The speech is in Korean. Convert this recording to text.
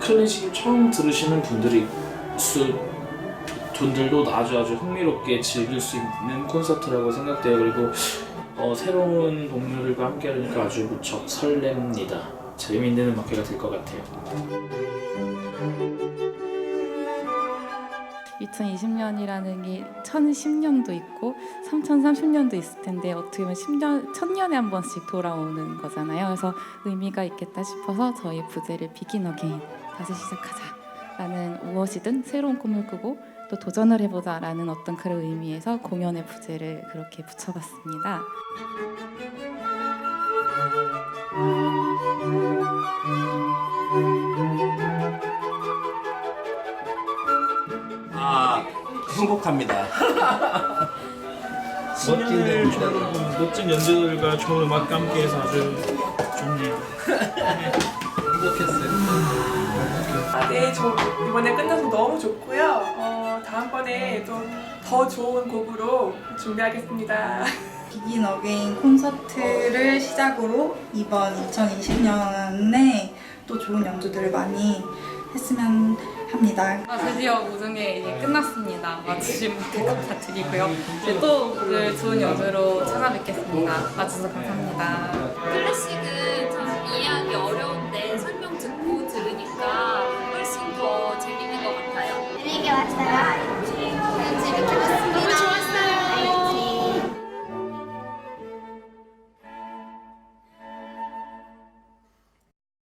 클래식 처음 들으시는 분들이 수, 분들도 아주 아주 흥미롭게 즐길 수 있는 콘서트라고 생각돼요. 그리고 어, 새로운 동료들과 함께 하니까 아주 무척 설렙니다. 재미있는 음악회가 될 것 같아요. 2020년이라는 게 1010년도 있고 3030년도 있을 텐데 어떻게 보면 10년, 1000년에 한 번씩 돌아오는 거잖아요. 그래서 의미가 있겠다 싶어서 저희 부제를 비긴 어게인 다시 시작하자라는 무엇이든 새로운 꿈을 꾸고 또 도전을 해보자라는 어떤 그런 의미에서 공연의 부제를 그렇게 붙여봤습니다. 행복합니다. 신년을 좋은 멋진 연주들과 좋은 음악과 함께해서 아주 좋네요. 아, 네, 저 이번에 끝나서 너무 좋고요. 어, 다음번에 또 더 좋은 곡으로 준비하겠습니다. 비긴 어게인 콘서트를 시작으로 이번 2020년에 또 좋은 연주들을 많이 했으면 합니다. 아, 드디어 우등에 이제 끝났습니다. 와주신 분들 감사드리고요. 이제 또그 좋은 연주로 찾아뵙겠습니다. 와주셔서 감사합니다.